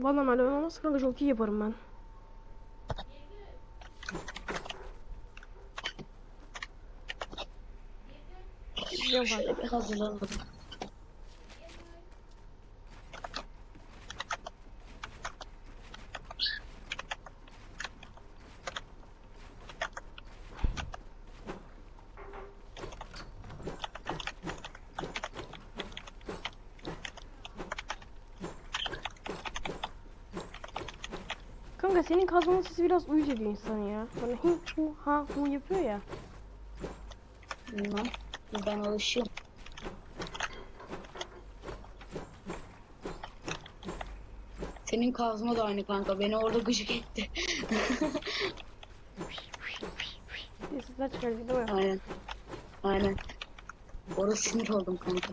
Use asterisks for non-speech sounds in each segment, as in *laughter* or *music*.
Valla Merdiven olmaz kanka çok yaparım ben. Biliyorum kanka. Şöyle Kanka senin kazmanın sesi biraz uyuz ediyor insanı ya. Böyle hi hu ha hu yapıyor ya. Bilmem. Ben alışıyorum. Senin kazma da aynı kanka. Beni orada gıcık etti. Sesler çıkardı değil mi? Aynen. Aynen. Orada sinir oldum kanka.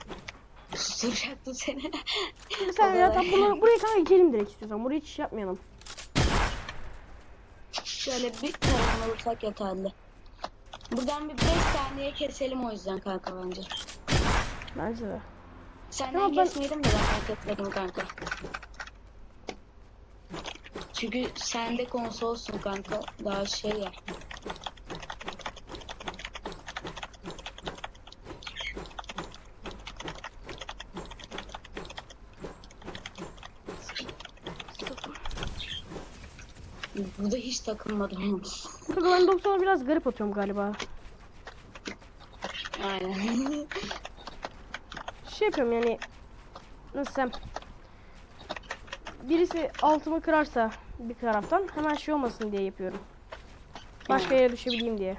Susturacaktım seni. Sen ya tam bunu, buraya kanka geçelim direkt istiyorsan. Burayı hiç şey yapmayalım. Şöyle bir tarafına vursak yeterli. Buradan bir 5 saniye keselim o yüzden kanka bence. Bence de. Senden Tamam, ben- kesmeyelim de ben fark etmedim kanka. Çünkü sen de konsolsun kanka. Daha şey ya. Bu da hiç takılmadım. Kanka ben 90'a biraz garip atıyorum galiba. Aynen. *laughs* Şey yapıyorum yani. Nasıl desem. Birisi altımı kırarsa bir taraftan hemen şey olmasın diye yapıyorum. Başka yere düşebileyim diye.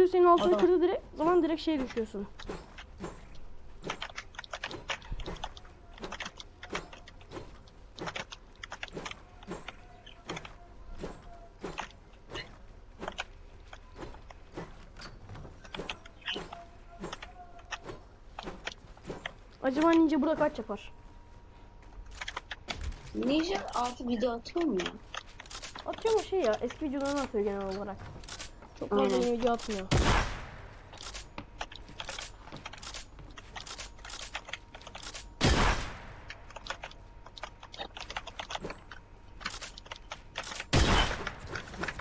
Türlü senin altını kırdığı direkt, zaman direkt şeye düşüyorsun. Acaba ninja burada kaç yapar? Ninja artı video atıyor mu ya? Atıyor mu şey ya eski videolarını atıyor genel olarak. Çok fazla yeni video atmıyor.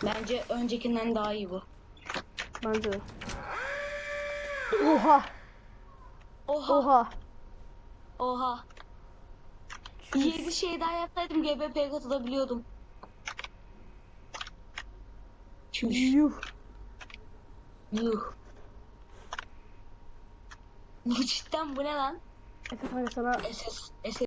Bence öncekinden daha iyi bu. Bence de. Oha! Oha. Oha! Oha. 7 şey daha yapsaydım GBP'ye katılabiliyordum. Çüş. Yuh! Yuh. Bu cidden bu ne lan? Efe sana SS, SS